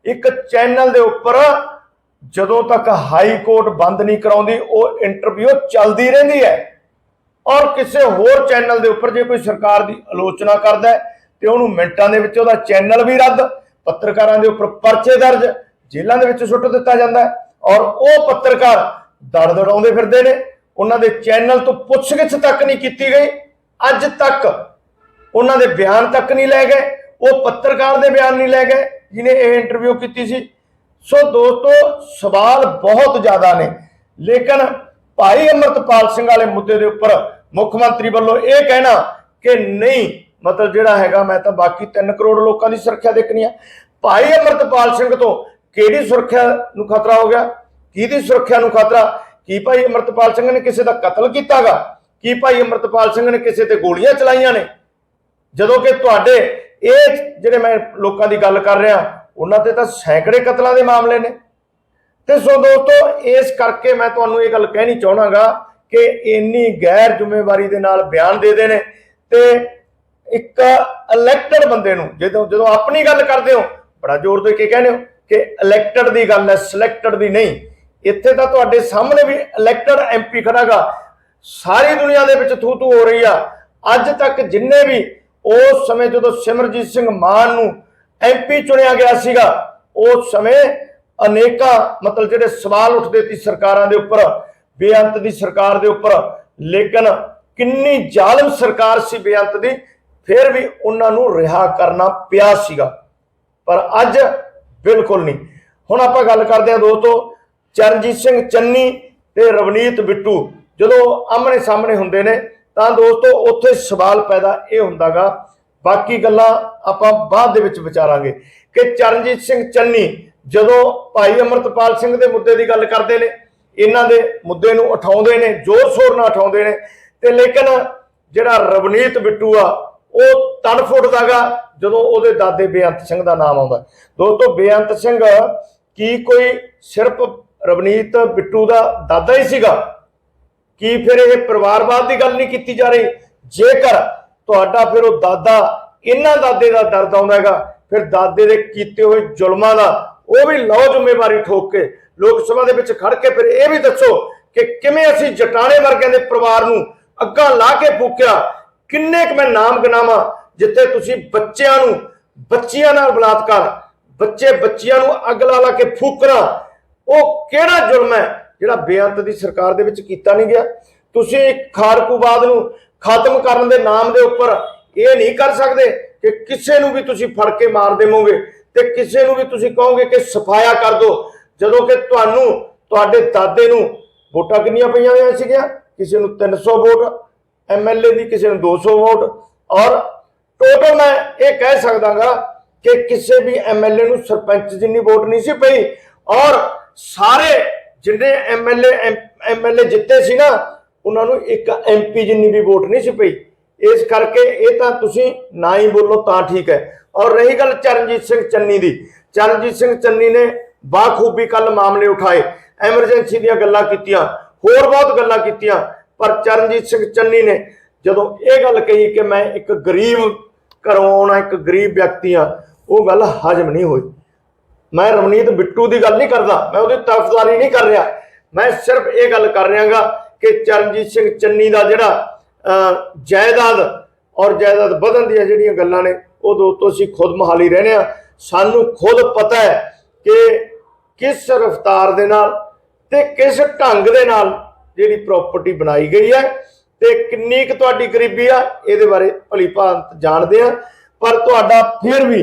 ਇੱਕ ਚੈਨਲ ਦੇ ਉੱਪਰ ਜਦੋਂ ਤੱਕ ਹਾਈ ਕੋਰਟ ਬੰਦ ਨਹੀਂ ਕਰਾਉਂਦੀ, ਉਹ ਇੰਟਰਵਿਊ ਚੱਲਦੀ ਰਹਿੰਦੀ ਹੈ। ਔਰ ਕਿਸੇ ਹੋਰ ਚੈਨਲ ਦੇ ਉੱਪਰ ਜੇ ਕੋਈ ਸਰਕਾਰ ਦੀ ਆਲੋਚਨਾ ਕਰਦਾ ਹੈ, ਤੇ ਉਹਨੂੰ ਮਿੰਟਾਂ ਦੇ ਵਿੱਚ ਉਹਦਾ ਚੈਨਲ ਵੀ ਰੱਦ, ਪੱਤਰਕਾਰਾਂ ਦੇ ਉੱਪਰ ਪਰਚੇ ਦਰਜ, ਜੇਲ੍ਹਾਂ ਦੇ ਵਿੱਚ ਸੁੱਟ ਦਿੱਤਾ ਜਾਂਦਾ ਔਰ ਉਹ ਪੱਤਰਕਾਰ ਦੜ ਦੜਾਉਂਦੇ ਫਿਰਦੇ ਨੇ। ਉਹਨਾਂ ਦੇ ਚੈਨਲ ਤੋਂ ਪੁੱਛਗਿੱਛ ਤੱਕ ਨਹੀਂ ਕੀਤੀ ਗਈ। ਅੱਜ ਤੱਕ ਉਹਨਾਂ ਦੇ ਬਿਆਨ ਤੱਕ ਨਹੀਂ ਲੈ ਗਏ, ਉਹ ਪੱਤਰਕਾਰ ਦੇ ਬਿਆਨ ਨਹੀਂ ਲੈ ਗਏ, ਜਿਨੇ ਇਹ ਇੰਟਰਵਿਊ ਕੀਤੀ ਸੀ। ਸੋ ਦੋਸਤੋ, ਸਵਾਲ ਬਹੁਤ ਜ਼ਿਆਦਾ ਨੇ। ਲੇਕਿਨ ਭਾਈ ਅਮਰਤਪਾਲ ਸਿੰਘ ਵਾਲੇ ਮੁੱਦੇ ਦੇ ਉੱਪਰ ਮੁੱਖ ਮੰਤਰੀ ਵੱਲੋਂ ਇਹ ਕਹਿਣਾ ਕਿ ਨਹੀਂ, ਮਤਲਬ ਜਿਹੜਾ ਹੈਗਾ, ਮੈਂ ਤਾਂ ਬਾਕੀ 3 ਕਰੋੜ ਲੋਕਾਂ ਦੀ ਸੁਰੱਖਿਆ ਦੇਖਣੀ ਆ। ਭਾਈ ਅਮਰਤਪਾਲ ਸਿੰਘ ਤੋਂ ਕਿਹੜੀ ਸੁਰੱਖਿਆ ਨੂੰ ਖਤਰਾ ਹੋ ਗਿਆ? ਕਿਹਦੀ ਸੁਰੱਖਿਆ ਨੂੰ ਖਤਰਾ? ਕੀ ਭਾਈ ਅਮਰਤਪਾਲ ਸਿੰਘ ਨੇ ਕਿਸੇ ਦਾ ਕਤਲ ਕੀਤਾਗਾ? ਕੀ ਭਾਈ ਅਮਰਤਪਾਲ ਸਿੰਘ ਨੇ ਕਿਸੇ ਤੇ ਗੋਲੀਆਂ ਚਲਾਈਆਂ ਨੇ? ਜਦੋਂ ਕਿ ਤੁਹਾਡੇ ਇਹ ਜਿਹੜੇ ਮੈਂ ਲੋਕਾਂ ਦੀ ਗੱਲ ਕਰ ਰਿਹਾ, ਉਹਨਾਂ ਤੇ ਤਾਂ ਸੈਂਕੜੇ ਕਤਲਾਂ ਦੇ ਮਾਮਲੇ ਨੇ। ਤੇ ਸੋ ਦੋਸਤੋ, ਇਸ ਕਰਕੇ ਮੈਂ ਤੁਹਾਨੂੰ ਇਹ ਗੱਲ ਕਹਿਣੀ ਚਾਹਣਾਗਾ ਕਿ ਇੰਨੀ ਗੈਰ ਜ਼ਿੰਮੇਵਾਰੀ ਦੇ ਨਾਲ ਬਿਆਨ ਦੇ ਦੇ ਨੇ ਤੇ ਇੱਕ ਇਲੈਕਟਡ ਬੰਦੇ ਨੂੰ, ਜਦੋਂ ਜਦੋਂ ਆਪਣੀ ਗੱਲ ਕਰਦੇ ਹੋ, ਬੜਾ ਜ਼ੋਰ ਦੇ ਕੇ ਕਹਿੰਦੇ ਹੋ ਕਿ ਇਲੈਕਟਡ ਦੀ ਗੱਲ ਹੈ ਸਿਲੈਕਟਡ ਦੀ ਨਹੀਂ। ਇੱਥੇ ਤਾਂ ਤੁਹਾਡੇ ਸਾਹਮਣੇ ਵੀ ਇਲੈਕਟਡ ਐਮਪੀ ਖੜਾਗਾ। ਸਾਰੀ ਦੁਨੀਆ ਦੇ ਵਿੱਚ ਥੂ ਥੂ ਹੋ ਰਹੀ ਆ। ਅੱਜ ਤੱਕ ਜਿੰਨੇ ਵੀ ਉਸ ਸਮੇਂ ਜਦੋਂ ਸਿਮਰਜੀਤ ਸਿੰਘ ਮਾਨ ਨੂੰ ਐਮਪੀ ਚੁਣਿਆ ਗਿਆ ਸੀਗਾ, ਉਸ ਸਮੇਂ ਅਨੇਕਾਂ ਮਤਲਬ ਜਿਹੜੇ ਸਵਾਲ ਉੱਠਦੇ ਸੀ ਸਰਕਾਰਾਂ ਦੇ ਉੱਪਰ, ਬੇਅੰਤ ਦੀ ਸਰਕਾਰ ਦੇ ਉੱਪਰ। ਲੇਕਿਨ ਕਿੰਨੀ ਜ਼ਾਲਮ ਸਰਕਾਰ ਸੀ ਬੇਅੰਤ ਦੀ, ਫਿਰ ਵੀ ਉਹਨਾਂ ਨੂੰ ਰਿਹਾ ਕਰਨਾ ਪਿਆ ਸੀਗਾ। ਪਰ ਅੱਜ ਬਿਲਕੁਲ ਨਹੀਂ। ਹੁਣ ਆਪਾਂ ਗੱਲ ਕਰਦੇ ਹਾਂ ਦੋਸਤੋ, ਚਰਨਜੀਤ ਸਿੰਘ ਚੰਨੀ ਤੇ ਰਵਨੀਤ ਬਿੱਟੂ। ਜਦੋਂ ਆਮਣੇ ਸਾਹਮਣੇ ਹੁੰਦੇ ਨੇ, ਤਾਂ ਦੋਸਤੋ ਉੱਥੇ ਸਵਾਲ ਪੈਦਾ ਇਹ ਹੁੰਦਾਗਾ, ਬਾਕੀ ਗੱਲਾਂ ਆਪਾਂ ਬਾਅਦ ਦੇ ਵਿੱਚ ਵਿਚਾਰਾਂਗੇ ਕਿ ਚਰਨਜੀਤ ਸਿੰਘ ਚੰਨੀ ਜਦੋਂ ਭਾਈ ਅਮਰਤਪਾਲ ਸਿੰਘ ਦੇ ਮੁੱਦੇ ਦੀ ਗੱਲ ਕਰਦੇ ਨੇ, ਇਹਨਾਂ ਦੇ ਮੁੱਦੇ ਨੂੰ ਉਠਾਉਂਦੇ ਨੇ ਜ਼ੋਰ ਸ਼ੋਰ ਨਾਲ ਉਠਾਉਂਦੇ ਨੇ, ਤੇ ਲੇਕਿਨ ਜਿਹੜਾ ਰਵਨੀਤ ਬਿੱਟੂ ਆ, ਉਹ ਤਨ ਫੁੱਟਦਾਗਾ ਜਦੋਂ ਉਹਦੇ ਦਾਦੇ ਬੇਅੰਤ ਸਿੰਘ ਦਾ ਨਾਮ ਆਉਂਦਾ। ਦੋਸਤੋ ਬੇਅੰਤ ਸਿੰਘ ਕੀ ਕੋਈ ਸਿਰਫ ਰਵਨੀਤ ਬਿੱਟੂ ਦਾ ਦਾਦਾ ਹੀ ਸੀਗਾ? ਕੀ ਫਿਰ ਇਹ ਪਰਿਵਾਰਵਾਦ ਦੀ ਗੱਲ ਨਹੀਂ ਕੀਤੀ ਜਾ ਰਹੀ? ਜੇਕਰ ਤੁਹਾਡਾ ਫਿਰ ਉਹ ਦਾਦਾ, ਇਹਨਾਂ ਦਾਦੇ ਦਾ ਦਰਦ ਆਉਂਦਾ ਹੈਗਾ, ਫਿਰ ਦਾਦੇ ਦੇ ਕੀਤੇ ਹੋਏ ਜ਼ੁਲਮਾਂ ਦਾ ਉਹ ਵੀ ਲਓ ਜ਼ਿੰਮੇਵਾਰੀ ਠੋਕ ਕੇ, ਲੋਕ ਸਭਾ ਦੇ ਵਿੱਚ ਖੜ ਕੇ ਫਿਰ ਇਹ ਵੀ ਦੱਸੋ ਕਿ ਕਿਵੇਂ ਅਸੀਂ ਜਟਾਣੇ ਵਰਗਿਆਂ ਦੇ ਪਰਿਵਾਰ ਨੂੰ ਅੱਗਾ ਲਾ ਕੇ ਫੂਕਿਆ? ਕਿੰਨੇ ਕੁ ਮੈਂ ਨਾਮ ਗਨਾਵਾਂ ਜਿੱਥੇ ਤੁਸੀਂ ਬੱਚਿਆਂ ਨੂੰ, ਬੱਚਿਆਂ ਨਾਲ ਬਲਾਤਕਾਰ, ਬੱਚੇ ਬੱਚਿਆਂ ਨੂੰ ਅੱਗ ਲਾ ਲਾ ਕੇ ਫੂਕਣਾ? ਉਹ ਕਿਹੜਾ ਜ਼ੁਲਮ ਹੈ? ਜਿਹੜਾ ਬੇਅੰਤ ਦੀ ਸਰਕਾਰ ਦੇ ਵਿੱਚ ਕੀਤਾ ਨਹੀਂ ਗਿਆ। ਤੁਸੀਂ ਖਾਰਕੂਬਾਦ ਨੂੰ ਖਤਮ ਕਰਨ ਦੇ ਨਾਮ ਦੇ ਉੱਪਰ ਇਹ ਨਹੀਂ ਕਰ ਸਕਦੇ ਕਿ ਕਿਸੇ ਨੂੰ ਵੀ ਤੁਸੀਂ ਫੜ ਕੇ ਮਾਰ ਦੇਵੋਗੇ ਤੇ ਕਿਸੇ ਨੂੰ ਵੀ ਤੁਸੀਂ ਕਹੋਗੇ ਕਿ ਸਫਾਇਆ ਕਰ ਦਿਓ। ਜਦੋਂ ਕਿ ਤੁਹਾਨੂੰ, ਤੁਹਾਡੇ ਦਾਦੇ ਨੂੰ ਵੋਟਾਂ ਕਿੰਨੀਆਂ ਪਈਆਂ ਹੋਈਆਂ ਸੀਗੀਆਂ? ਕਿਸੇ ਨੂੰ 300 ਵੋਟ ਐਮਐਲਏ ਦੀ ਕਿਸੇ ਨੂੰ 200 ਵੋਟ। ਔਰ ਟੋਟਲ ਮੈਂ ਇਹ ਕਹਿ ਸਕਦਾਗਾ ਕਿ ਕਿਸੇ ਵੀ ਐਮਐਲਏ ਨੂੰ ਸਰਪੰਚ ਜਿੰਨੀ ਵੋਟ ਨਹੀਂ ਸੀ ਪਈ। ਔਰ ਸਾਰੇ ਜਿੰਨੇ ਐਮਐਲਏ ਐਮਐਲਏ ਜਿੱਤੇ ਸੀ ਨਾ, ਉਹਨਾਂ ਨੂੰ ਇੱਕ ਐਮਪੀ ਜਿੰਨੀ ਵੀ ਵੋਟ ਨਹੀਂ ਸੀ ਪਈ। ਇਸ ਕਰਕੇ ਇਹ ਤਾਂ ਤੁਸੀਂ ਨਾ ਹੀ ਬੋਲੋ ਤਾਂ ਠੀਕ ਹੈ। ਔਰ ਰਹੀ ਗੱਲ ਚਰਨਜੀਤ ਸਿੰਘ ਚੰਨੀ ਦੀ। ਚਰਨਜੀਤ ਸਿੰਘ ਚੰਨੀ ਨੇ ਬਾਖੂਬੀ ਕੱਲ ਮਾਮਲੇ ਉਠਾਏ। ਐਮਰਜੈਂਸੀ ਦੀਆਂ ਗੱਲਾਂ ਕੀਤੀਆਂ, ਹੋਰ ਬਹੁਤ ਗੱਲਾਂ ਕੀਤੀਆਂ, ਪਰ ਚਰਨਜੀਤ ਸਿੰਘ ਚੰਨੀ ਨੇ ਜਦੋਂ ਇਹ ਗੱਲ ਕਹੀ ਕਿ ਮੈਂ ਇੱਕ ਗਰੀਬ ਘਰੋਂ ਆਉਣਾ, ਇੱਕ ਗਰੀਬ ਵਿਅਕਤੀ ਆ ਉਹ ਗੱਲ ਹਜਮ ਨਹੀਂ ਹੋਈ। ਮੈਂ ਰਵਨੀਤ ਬਿੱਟੂ ਦੀ ਗੱਲ ਨਹੀਂ ਕਰਦਾ, ਮੈਂ ਉਹਦੀ ਤਰਫਦਾਰੀ ਨਹੀਂ ਕਰ ਰਿਹਾ। ਮੈਂ ਸਿਰਫ ਇਹ ਗੱਲ ਕਰ ਰਿਹਾਗਾ ਕਿ ਚਰਨਜੀਤ ਸਿੰਘ ਚੰਨੀ ਦਾ ਜਿਹੜਾ ਜਾਇਦਾਦ ਔਰ ਜਾਇਦਾਦ ਵਧਣ ਦੀਆਂ ਜਿਹੜੀਆਂ ਗੱਲਾਂ ਨੇ, ਉਹ ਦੋਸਤੋ ਅਸੀਂ ਖੁਦ ਮਹਾਲੀ ਰਹਿੰਦੇ ਆ ਸਾਨੂੰ ਖੁਦ ਪਤਾ ਹੈ ਕਿ ਕਿਸ ਰਫਤਾਰ ਦੇ ਨਾਲ ਤੇ ਕਿਸ ਢੰਗ ਦੇ ਨਾਲ ਜਿਹੜੀ ਪ੍ਰਾਪਰਟੀ ਬਣਾਈ ਗਈ ਹੈ ਤੇ ਕਿੰਨੀ ਕੁ ਤੁਹਾਡੀ ਗਰੀਬੀ ਆ, ਇਹਦੇ ਬਾਰੇ ਭਲੀ ਭਾਂਤ ਜਾਣਦੇ ਆ ਪਰ ਤੁਹਾਡਾ ਫਿਰ ਵੀ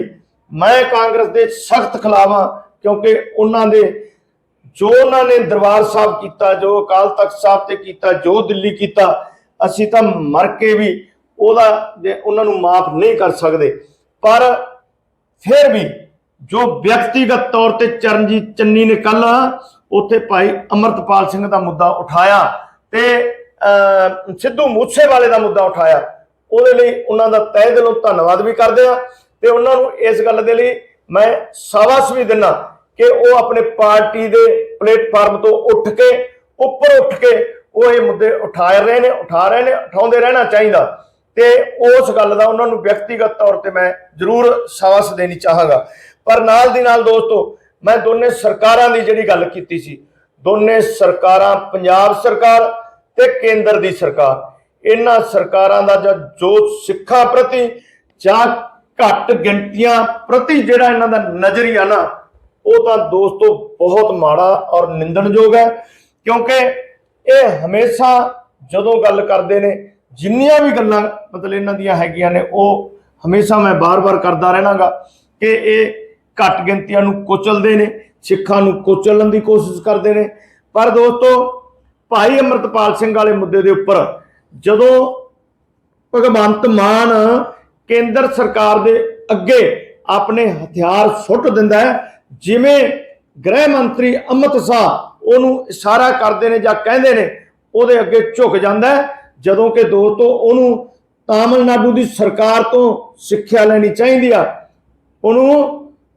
ਮੈਂ ਕਾਂਗਰਸ ਦੇ ਸਖਤ ਖਿਲਾਫ ਹਾਂ ਕਿਉਂਕਿ ਉਹਨਾਂ ਦੇ ਜੋ ਉਹਨਾਂ ਨੇ ਦਰਬਾਰ ਸਾਹਿਬ ਕੀਤਾ ਜੋ ਅਕਾਲ ਤਖਤ ਸਾਹਿਬ ਤੇ ਕੀਤਾ ਜੋ ਦਿੱਲੀ ਕੀਤਾ ਅਸੀਂ ਤਾਂ ਮਰ ਕੇ ਵੀ ਉਹਦਾ ਉਹਨਾਂ ਨੂੰ ਮਾਫ ਨਹੀਂ ਕਰ ਸਕਦੇ। ਪਰ ਫਿਰ ਵੀ ਜੋ ਵਿਅਕਤੀਗਤ ਤੌਰ ਤੇ ਚਰਨਜੀਤ ਚੰਨੀ ਨੇ ਕੱਲ ਉੱਥੇ ਭਾਈ ਅਮਰਤਪਾਲ ਸਿੰਘ ਦਾ ਮੁੱਦਾ ਉਠਾਇਆ ਤੇ ਅਹ, ਸਿੱਧੂ ਮੂਸੇਵਾਲੇ ਦਾ ਮੁੱਦਾ ਉਠਾਇਆ ਉਹਦੇ ਲਈ ਉਹਨਾਂ ਦਾ ਤਹਿ ਦਿਲੋਂ ਧੰਨਵਾਦ ਵੀ ਕਰਦੇ ਆ ਤੇ ਉਹਨਾਂ ਨੂੰ ਇਸ ਗੱਲ ਦੇ ਲਈ ਮੈਂ ਸਾਬਾਸ ਵੀ ਦਿੰਨਾ ਕਿ ਉਹ ਆਪਣੇ ਪਾਰਟੀ ਦੇ ਪਲੇਟਫਾਰਮ ਤੋਂ ਉੱਠ ਕੇ, ਉੱਪਰ ਉੱਠ ਕੇ ਉਹ ਇਹ ਮੁੱਦੇ ਉਠਾ ਰਹੇ ਨੇ, ਉਠਾ ਰਹੇ ਨੇ, ਉਠਾਉਂਦੇ ਰਹਿਣਾ ਚਾਹੀਦਾ। ਤੇ ਉਸ ਗੱਲ ਦਾ ਉਹਨਾਂ ਨੂੰ ਵਿਅਕਤੀਗਤ ਤੌਰ ਤੇ ਮੈਂ ਜ਼ਰੂਰ ਸਾਬਾਸ ਦੇਣੀ ਚਾਹਾਂਗਾ। ਪਰ ਨਾਲ ਦੀ ਨਾਲ ਦੋਸਤੋ, ਮੈਂ ਦੋਨੇ ਸਰਕਾਰਾਂ ਦੀ ਜਿਹੜੀ ਗੱਲ ਕੀਤੀ ਸੀ, ਦੋਨੇ ਸਰਕਾਰਾਂ, ਪੰਜਾਬ ਸਰਕਾਰ ਤੇ ਕੇਂਦਰ ਦੀ ਸਰਕਾਰ, ਇਹਨਾਂ ਸਰਕਾਰਾਂ ਦਾ ਜਾਂ ਜੋ ਸਿੱਖਾਂ ਪ੍ਰਤੀ ਜਾਂ ਘੱਟ ਗਿਣਤੀਆਂ ਪ੍ਰਤੀ ਜਿਹੜਾ ਇਹਨਾਂ ਦਾ ਨਜ਼ਰੀਆ ਨਾ, ਉਹ ਤਾਂ ਦੋਸਤੋ ਬਹੁਤ ਮਾੜਾ ਔਰ ਨਿੰਦਣਯੋਗ ਹੈ, ਕਿਉਂਕਿ ਇਹ ਹਮੇਸ਼ਾ ਜਦੋਂ ਗੱਲ ਕਰਦੇ ਨੇ, ਜਿੰਨੀਆਂ ਵੀ ਗੱਲਾਂ ਮਤਲਬ ਇਹਨਾਂ ਦੀਆਂ ਹੈਗੀਆਂ ਨੇ, ਉਹ ਹਮੇਸ਼ਾ ਮੈਂ ਬਾਰ-ਬਾਰ ਕਰਦਾ ਰਹਿਣਾਗਾ ਕਿ ਇਹ ਘੱਟ ਗਿਣਤੀਆਂ ਨੂੰ ਕੁਚਲਦੇ ਨੇ, ਸਿੱਖਾਂ ਨੂੰ ਕੁਚਲਣ ਦੀ ਕੋਸ਼ਿਸ਼ ਕਰਦੇ ਨੇ। ਪਰ ਦੋਸਤੋ, ਭਾਈ ਅਮਰਤਪਾਲ ਸਿੰਘ ਵਾਲੇ ਮੁੱਦੇ ਦੇ ਉੱਪਰ ਜਦੋਂ ਭਗਵੰਤ ਮਾਨ ਕੇਂਦਰ ਸਰਕਾਰ ਦੇ ਅੱਗੇ ਆਪਣੇ ਹਥਿਆਰ ਸੁੱਟ ਦਿੰਦਾ ਹੈ। ਜਿਵੇਂ ਗ੍ਰਹਿ ਮੰਤਰੀ ਅਮਿਤ ਸ਼ਾਹ ਉਹਨੂੰ ਇਸ਼ਾਰਾ ਕਰਦੇ ਨੇ ਜਾਂ ਕਹਿੰਦੇ ਨੇ ਉਹਦੇ ਅੱਗੇ ਝੁਕ ਜਾਂਦਾ ਜਦੋਂ ਕਿ ਦੋਸਤੋ ਉਹਨੂੰ ਤਾਮਿਲਨਾਡੂ ਦੀ ਸਰਕਾਰ ਤੋਂ ਸਿੱਖਿਆ ਲੈਣੀ ਚਾਹੀਦੀ ਆ। ਉਹਨੂੰ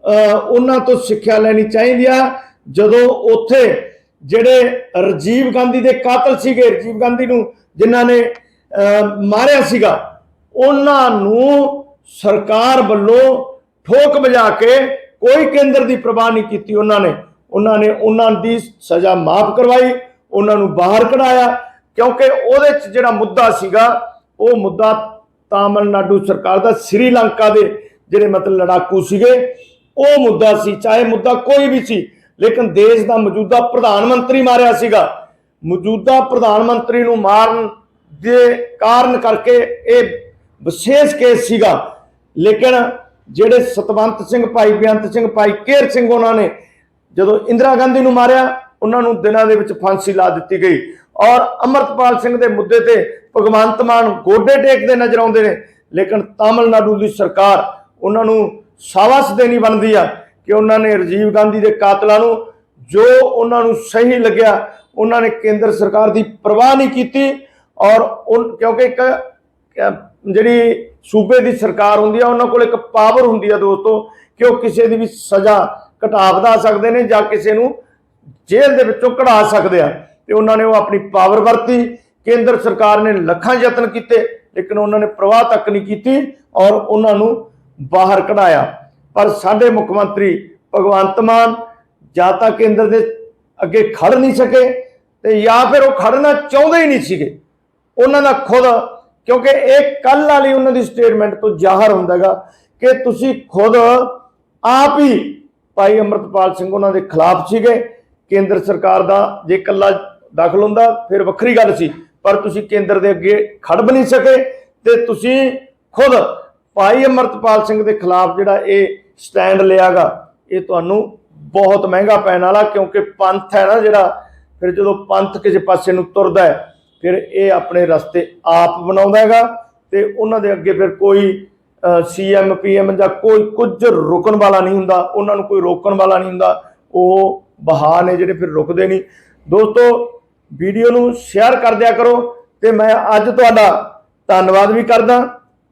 ਅਹ, ਉਹਨਾਂ ਤੋਂ ਸਿੱਖਿਆ ਲੈਣੀ ਚਾਹੀਦੀ ਆ। ਜਦੋਂ ਉੱਥੇ ਜਿਹੜੇ ਰਾਜੀਵ ਗਾਂਧੀ ਦੇ ਕਾਤਲ ਸੀਗੇ ਰਾਜੀਵ ਗਾਂਧੀ ਨੂੰ ਜਿਨ੍ਹਾਂ ਨੇ ਅਹ, ਮਾਰਿਆ ਸੀਗਾ ਉਹਨਾਂ ਨੂੰ ਸਰਕਾਰ ਵੱਲੋਂ ਠੋਕ ਵਜਾ ਕੇ ਕੋਈ ਕੇਂਦਰ ਦੀ ਪ੍ਰਵਾਹ ਨਹੀਂ ਕੀਤੀ ਉਹਨਾਂ ਨੇ। ਉਹਨਾਂ ਨੇ ਉਹਨਾਂ ਦੀ ਸਜ਼ਾ ਮਾਫ ਕਰਵਾਈ, ਉਹਨਾਂ ਨੂੰ ਬਾਹਰ ਕਢਾਇਆ, ਕਿਉਂਕਿ ਉਹਦੇ 'ਚ ਜਿਹੜਾ ਮੁੱਦਾ ਸੀਗਾ, ਉਹ ਮੁੱਦਾ ਤਾਮਿਲਨਾਡੂ ਸਰਕਾਰ ਦਾ, ਸ੍ਰੀਲੰਕਾ ਦੇ ਜਿਹੜੇ ਮਤਲਬ ਲੜਾਕੂ ਸੀਗੇ, ਉਹ ਮੁੱਦਾ ਸੀ, ਚਾਹੇ ਮੁੱਦਾ ਕੋਈ ਵੀ ਸੀ, ਲੇਕਿਨ ਦੇਸ਼ ਦਾ ਮੌਜੂਦਾ ਪ੍ਰਧਾਨ ਮੰਤਰੀ ਮਾਰਿਆ ਸੀਗਾ। ਮੌਜੂਦਾ ਪ੍ਰਧਾਨ ਮੰਤਰੀ ਨੂੰ ਮਾਰਨ ਦੇ ਕਾਰਨ ਕਰਕੇ ਇਹ ਵਿਸ਼ੇਸ਼ ਕੇਸ ਸੀਗਾ। ਲੇਕਿਨ ਜਿਹੜੇ ਸਤਵੰਤ ਸਿੰਘ ਭਾਈ, ਬੇਅੰਤ ਸਿੰਘ ਭਾਈ, ਕੇਰ ਸਿੰਘ ਉਹਨਾਂ ਨੇ ਜਦੋਂ ਇੰਦਰਾ ਗਾਂਧੀ ਨੂੰ ਮਾਰਿਆ, ਉਹਨਾਂ ਨੂੰ ਦਿਨਾਂ ਦੇ ਵਿੱਚ ਫਾਂਸੀ ਲਾ ਦਿੱਤੀ ਗਈ। ਔਰ ਅਮਰਤਪਾਲ ਸਿੰਘ ਦੇ ਮੁੱਦੇ ਤੇ ਭਗਵੰਤ ਮਾਨ ਗੋਡੇ ਟੇਕਦੇ ਨਜ਼ਰ ਆਉਂਦੇ ਨੇ। ਲੇਕਿਨ ਤਾਮਿਲਨਾਡੂ ਦੀ ਸਰਕਾਰ ਉਹਨਾਂ ਨੂੰ ਸਾਵਾਸ ਦੇਣੀ ਬਣਦੀ ਆ ਕਿ ਉਹਨਾਂ ਨੇ ਰਾਜੀਵ ਗਾਂਧੀ ਦੇ ਕਾਤਲਾਂ ਨੂੰ ਜੋ ਉਹਨਾਂ ਨੂੰ ਸਹੀ ਲੱਗਿਆ, ਉਹਨਾਂ ਨੇ ਕੇਂਦਰ ਸਰਕਾਰ ਦੀ ਪਰਵਾਹ ਨਹੀਂ ਕੀਤੀ। ਔਰ ਉਨ- ਕਿਉਂਕਿ ਇੱਕ ਜਿਹੜੀ ਸੂਬੇ ਦੀ ਸਰਕਾਰ ਹੁੰਦੀ ਆ, ਉਹਨਾਂ ਕੋਲ ਇੱਕ ਪਾਵਰ ਹੁੰਦੀ ਆ ਦੋਸਤੋ ਕਿ ਉਹ ਕਿਸੇ ਦੀ ਵੀ ਸਜ਼ਾ ਘਟਾ ਵਧਾ ਸਕਦੇ ਨੇ ਜਾਂ ਕਿਸੇ ਨੂੰ ਜੇਲ੍ਹ ਦੇ ਵਿੱਚੋਂ ਕਢਾ ਸਕਦੇ ਆ। ਤੇ ਉਹਨਾਂ ਨੇ ਉਹ ਆਪਣੀ ਪਾਵਰ ਵਰਤੀ, ਕੇਂਦਰ ਸਰਕਾਰ ਨੇ ਲੱਖਾਂ ਯਤਨ ਕੀਤੇ, ਲੇਕਿਨ ਉਹਨਾਂ ਨੇ ਪ੍ਰਵਾਹ ਤੱਕ ਨਹੀਂ ਕੀਤੀ ਔਰ ਉਹਨਾਂ ਨੂੰ ਬਾਹਰ ਕਢਾਇਆ। ਪਰ ਸਾਡੇ ਮੁੱਖ ਮੰਤਰੀ ਭਗਵੰਤ ਮਾਨ ਜਾਂ ਤਾਂ ਕੇਂਦਰ ਦੇ ਅੱਗੇ ਖੜ ਨਹੀਂ ਸਕੇ ਤੇ ਜਾਂ ਫਿਰ ਉਹ ਖੜਨਾ ਚਾਹੁੰਦੇ ਹੀ ਨਹੀਂ ਸੀਗੇ। ਉਹਨਾਂ ਦਾ ਖੁਦ ਕਿਉਂਕਿ ਇਹ ਕੱਲ ਵਾਲੀ ਉਹਨਾਂ ਦੀ ਸਟੇਟਮੈਂਟ ਤੋਂ ਜ਼ਾਹਰ ਹੁੰਦਾਗਾ ਕਿ ਤੁਸੀਂ ਖੁਦ ਆਪ ਹੀ ਭਾਈ ਅਮਰਤਪਾਲ ਸਿੰਘ ਉਹਨਾਂ ਦੇ ਖਿਲਾਫ ਸੀਗੇ। ਕੇਂਦਰ ਸਰਕਾਰ ਦਾ ਜੇ ਕੱਲਾ ਦਾਖਲ ਹੁੰਦਾ, ਫਿਰ ਵੱਖਰੀ ਗੱਲ ਸੀ। ਪਰ ਤੁਸੀਂ ਕੇਂਦਰ ਦੇ ਅੱਗੇ ਖੜ ਵੀ ਨਹੀਂ ਸਕੇ ਤੇ ਤੁਸੀਂ ਖੁਦ ਭਾਈ ਅਮਰਤਪਾਲ ਸਿੰਘ ਦੇ ਖਿਲਾਫ ਜਿਹੜਾ ਇਹ ਸਟੈਂਡ ਲਿਆਗਾ, ਇਹ ਤੁਹਾਨੂੰ ਬਹੁਤ ਮਹਿੰਗਾ ਪੈਣ ਵਾਲਾ ਕਿਉਂਕਿ ਪੰਥ ਹੈ ਨਾ ਜਿਹੜਾ, ਫਿਰ ਜਦੋਂ ਪੰਥ ਕਿਸੇ ਪਾਸੇ ਨੂੰ ਤੁਰਦਾ ਹੈ ਫਿਰ ਇਹ ਆਪਣੇ ਰਸਤੇ ਆਪ ਬਣਾਉਂਦਾ ਹੈਗਾ ਤੇ ਉਹਨਾਂ ਦੇ ਅੱਗੇ ਫਿਰ ਕੋਈ ਸੀਐਮ ਪੀਐਮ ਜਾਂ ਕੋਈ ਕੁਝ ਰੁਕਣ ਵਾਲਾ ਨਹੀਂ ਹੁੰਦਾ, ਉਹਨਾਂ ਨੂੰ ਕੋਈ ਰੋਕਣ ਵਾਲਾ ਨਹੀਂ ਹੁੰਦਾ, ਉਹ ਬਹਾ ਨੇ ਜਿਹੜੇ ਫਿਰ ਰੁਕਦੇ ਨਹੀਂ। ਦੋਸਤੋ, ਵੀਡੀਓ ਨੂੰ ਸ਼ੇਅਰ ਕਰ ਦਿਆ ਕਰੋ ਤੇ ਮੈਂ ਅੱਜ ਤੁਹਾਡਾ ਧੰਨਵਾਦ ਵੀ ਕਰਦਾ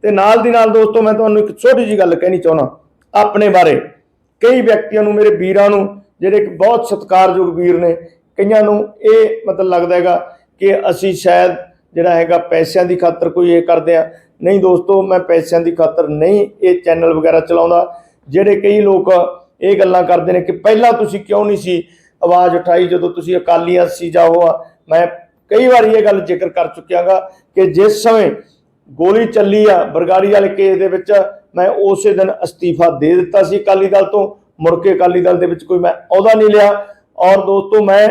ਤੇ ਨਾਲ ਦੀ ਨਾਲ ਦੋਸਤੋ, ਮੈਂ ਤੁਹਾਨੂੰ ਇੱਕ ਛੋਟੀ ਜੀ ਗੱਲ ਕਹਿਣੀ ਚਾਹੁੰਦਾ, ਆਪਣੇ ਬਾਰੇ। ਕਈ ਵਿਅਕਤੀਆਂ ਨੂੰ, ਮੇਰੇ ਵੀਰਾਂ ਨੂੰ, ਜਿਹੜੇ ਇੱਕ ਬਹੁਤ ਸਤਿਕਾਰਯੋਗ ਵੀਰ ਨੇ, ਕਈਆਂ ਨੂੰ ਇਹ ਮਤਲਬ ਲੱਗਦਾ ਹੈਗਾ ਕਿ ਅਸੀਂ ਸ਼ਾਇਦ ਜਿਹੜਾ ਹੈਗਾ ਪੈਸਿਆਂ ਦੀ ਖਾਤਰ ਕੋਈ ਇਹ ਕਰਦੇ ਆ। ਨਹੀਂ ਦੋਸਤੋ, ਮੈਂ ਪੈਸਿਆਂ ਦੀ ਖਾਤਰ ਨਹੀਂ ਇਹ ਚੈਨਲ ਵਗੈਰਾ ਚਲਾਉਂਦਾ। ਜਿਹੜੇ ਕਈ ਲੋਕ ਇਹ ਗੱਲਾਂ ਕਰਦੇ ਨੇ ਕਿ ਪਹਿਲਾਂ ਤੁਸੀਂ ਕਿਉਂ ਨਹੀਂ ਸੀ ਆਵਾਜ਼ ਉਠਾਈ? ਜਦੋਂ ਤੁਸੀਂ ਅਕਾਲੀਆਂ ਸੀ ਜਾਂ ਉਹ ਆ, ਮੈਂ ਕਈ ਵਾਰੀ ਇਹ ਗੱਲ ਜ਼ਿਕਰ ਕਰ ਚੁੱਕਿਆਗਾ ਕਿ ਜਿਸ ਸਮੇਂ ਗੋਲੀ ਚੱਲੀ ਆ ਬਰਗਾੜੀ ਵਾਲੇ ਕੇਸ ਦੇ ਵਿੱਚ, ਮੈਂ ਉਸੇ ਦਿਨ ਅਸਤੀਫਾ ਦੇ ਦਿੱਤਾ ਸੀ ਅਕਾਲੀ ਦਲ ਤੋਂ। ਮੁੜ ਕੇ ਅਕਾਲੀ ਦਲ ਦੇ ਵਿੱਚ ਕੋਈ ਮੈਂ ਅਹੁਦਾ ਨਹੀਂ ਲਿਆ। ਔਰ ਦੋਸਤੋ, ਮੈਂ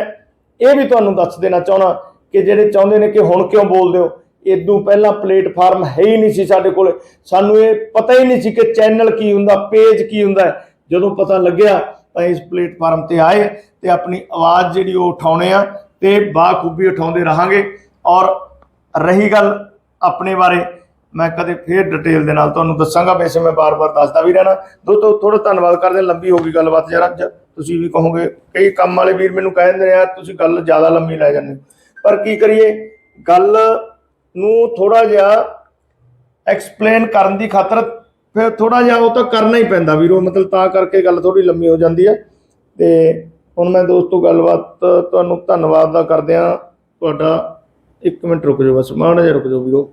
ਇਹ ਵੀ ਤੁਹਾਨੂੰ ਦੱਸ ਦੇਣਾ ਚਾਹੁੰਦਾ ਕਿ ਜਿਹੜੇ ਚਾਹੁੰਦੇ ਨੇ ਕਿ ਹੁਣ ਕਿਉਂ ਬੋਲਦੇ ਹੋ ਇਦੋਂ ਪਹਿਲਾਂ ਪਲੇਟਫਾਰਮ ਹੈ ਹੀ ਨਹੀਂ ਸੀ ਸਾਡੇ ਕੋਲ। ਸਾਨੂੰ ਇਹ ਪਤਾ ਹੀ ਨਹੀਂ ਸੀ ਕਿ ਚੈਨਲ ਕੀ ਹੁੰਦਾ ਪੇਜ ਕੀ ਹੁੰਦਾ। ਜਦੋਂ ਪਤਾ ਲੱਗਿਆ ਤਾਂ ਇਸ ਪਲੇਟਫਾਰਮ ਤੇ ਆਏ ਤੇ ਆਪਣੀ ਆਵਾਜ਼ ਜਿਹੜੀ ਉਹ ਉਠਾਉਣੇ ਆ ਤੇ ਬਾਖੂਬੀ ਉਠਾਉਂਦੇ ਰਹਾਂਗੇ। ਔਰ ਰਹੀ ਗੱਲ ਆਪਣੇ ਬਾਰੇ ਮੈਂ ਕਦੇ ਫੇਰ ਡਿਟੇਲ ਦੇ ਨਾਲ ਤੁਹਾਨੂੰ ਦੱਸਾਂਗਾ। ਵੈਸੇ ਮੈਂ ਬਾਰ-ਬਾਰ ਦੱਸਦਾ ਵੀ ਰਹਿਣਾ। ਦੋਸਤੋ ਥੋੜਾ ਧੰਨਵਾਦ ਕਰਦੇ ਹਾਂ, ਲੰਬੀ ਹੋ ਗਈ ਗੱਲਬਾਤ ਜਰਾ। ਤੁਸੀਂ ਵੀ ਕਹੋਗੇ ਕਈ ਕੰਮ ਵਾਲੇ ਵੀਰ ਮੈਨੂੰ ਕਹਿੰਦੇ ਨੇ ਯਾਰ ਤੁਸੀਂ ਗੱਲ ਜ਼ਿਆਦਾ ਲੰਮੀ ਲੈ ਜਾਂਦੇ ਹੋ। ਪਰ ਕੀ ਕਰੀਏ? ਗੱਲ ਨੂੰ ਥੋੜਾ ਜਿਹਾ ਐਕਸਪਲੇਨ ਕਰਨ ਦੀ ਖਾਤਰ ਫਿਰ ਥੋੜਾ ਜਿਹਾ ਉਹ ਤਾਂ ਕਰਨਾ ਹੀ ਪੈਂਦਾ ਵੀਰੋ, ਮਤਲਬ ਤਾਂ ਕਰਕੇ ਗੱਲ ਥੋੜੀ ਲੰਮੀ ਹੋ ਜਾਂਦੀ ਹੈ। ਤੇ ਹੁਣ ਮੈਂ ਦੋਸਤੋ ਗੱਲਬਾਤ ਤੁਹਾਨੂੰ ਧੰਨਵਾਦ ਦਾ ਕਰਦੇ ਆ ਤੁਹਾਡਾ 1 ਮਿੰਟ ਰੁਕ ਜਾਓ ਬਸ, ਮਾੜਾ ਜਿਹਾ ਰੁਕ ਜਾਓ ਵੀਰੋ।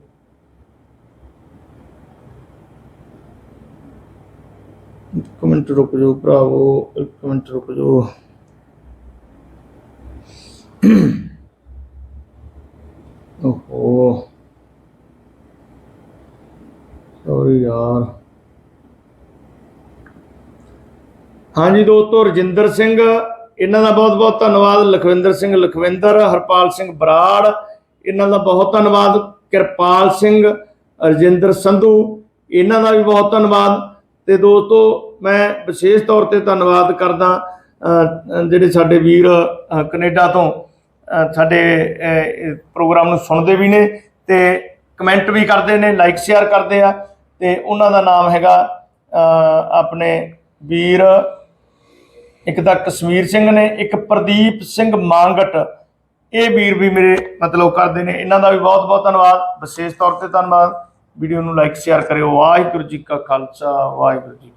ਇੱਕ ਮਿੰਟ ਰੁਕ ਜਾਓ ਭਰਾਵੋ, ਇੱਕ ਮਿੰਟ ਰੁਕ ਜਾਓ। ਓਹੋ। ਸੌਰੀ ਯਾਰ। ਹਾਂਜੀ ਦੋਸਤੋ ਰਜਿੰਦਰ ਸਿੰਘ ਇਹਨਾਂ ਦਾ ਬਹੁਤ ਬਹੁਤ ਧੰਨਵਾਦ। ਲਖਵਿੰਦਰ ਸਿੰਘ ਲਖਵਿੰਦਰ ਹਰਪਾਲ ਸਿੰਘ ਬਰਾੜ ਇਹਨਾਂ ਦਾ ਬਹੁਤ ਧੰਨਵਾਦ। ਕਿਰਪਾਲ ਸਿੰਘ ਰਜਿੰਦਰ ਸੰਧੂ ਇਹਨਾਂ ਦਾ ਵੀ ਬਹੁਤ ਧੰਨਵਾਦ। ਤੇ ਦੋਸਤੋ ਮੈਂ ਵਿਸ਼ੇਸ਼ ਤੌਰ ਤੇ ਧੰਨਵਾਦ ਕਰਦਾ ਜਿਹੜੇ ਸਾਡੇ ਵੀਰ ਅਹ, ਕੈਨੇਡਾ ਤੋਂ। ਸਾਡੇ ਪ੍ਰੋਗਰਾਮ ਨੂੰ ਸੁਣਦੇ ਵੀ ਨੇ ਤੇ ਕਮੈਂਟ ਵੀ ਕਰਦੇ ਨੇ, ਲਾਈਕ ਸ਼ੇਅਰ ਕਰਦੇ ਆ ਤੇ ਉਹਨਾਂ ਦਾ ਨਾਮ ਹੈਗਾ ਆਪਣੇ ਵੀਰ, ਇੱਕ ਤਾਂ ਕਸ਼ਮੀਰ ਸਿੰਘ ਨੇ, ਇੱਕ ਪ੍ਰਦੀਪ ਸਿੰਘ ਮਾਂਗਟ। ਇਹ ਵੀਰ ਵੀ ਮੇਰੇ ਮਤਲਬ ਕਰਦੇ ਨੇ। ਇਹਨਾਂ ਦਾ ਵੀ ਬਹੁਤ ਬਹੁਤ ਧੰਨਵਾਦ। ਵਿਸ਼ੇਸ਼ ਤੌਰ ਤੇ ਧੰਨਵਾਦ। ਵੀਡੀਓ ਨੂੰ ਲਾਈਕ, ਸ਼ੇਅਰ ਕਰਿਓ। ਵਾਹਿਗੁਰੂ ਜੀ ਕਾ ਖਾਲਸਾ, ਵਾਹਿਗੁਰੂ ਜੀ